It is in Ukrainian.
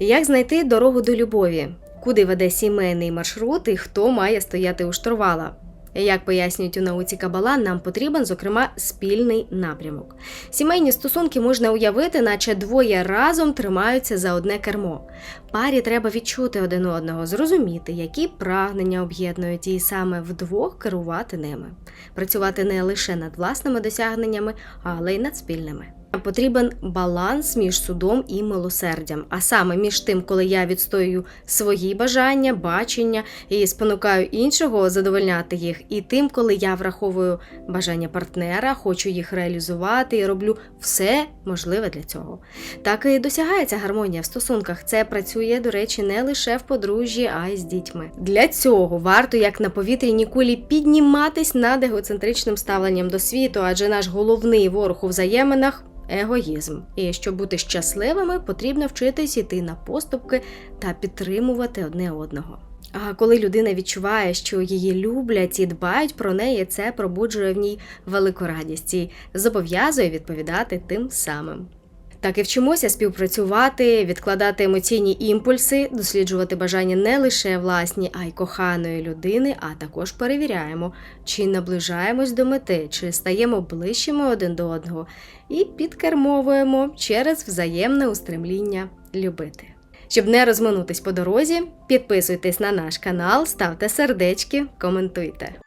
Як знайти дорогу до любові? Куди веде сімейний маршрут і хто має стояти у штурвала? Як пояснюють у науці Кабала, нам потрібен, зокрема, спільний напрямок. Сімейні стосунки можна уявити, наче двоє разом тримаються за одне кермо. Парі треба відчути один одного, зрозуміти, які прагнення об'єднують і саме вдвох керувати ними, працювати не лише над власними досягненнями, але й над спільними. Потрібен баланс між судом і милосердям, а саме між тим, коли я відстоюю свої бажання, бачення і спонукаю іншого задовольняти їх, і тим, коли я враховую бажання партнера, хочу їх реалізувати і роблю все можливе для цього. Так і досягається гармонія в стосунках. Це працює, до речі, не лише в подружжі, а й з дітьми. Для цього варто, як на повітряній кулі, підніматись над егоцентричним ставленням до світу, адже наш головний ворог у взаєминах. Егоїзм, і щоб бути щасливими, потрібно вчитись іти на поступки та підтримувати одне одного. А коли людина відчуває, що її люблять і дбають про неї, це пробуджує в ній велику радість і зобов'язує відповідати тим самим. Так і вчимося співпрацювати, відкладати емоційні імпульси, досліджувати бажання не лише власні, а й коханої людини, а також перевіряємо, чи наближаємось до мети, чи стаємо ближчими один до одного, і підкермовуємо через взаємне устремління любити. Щоб не розминутись по дорозі, підписуйтесь на наш канал, ставте сердечки, коментуйте.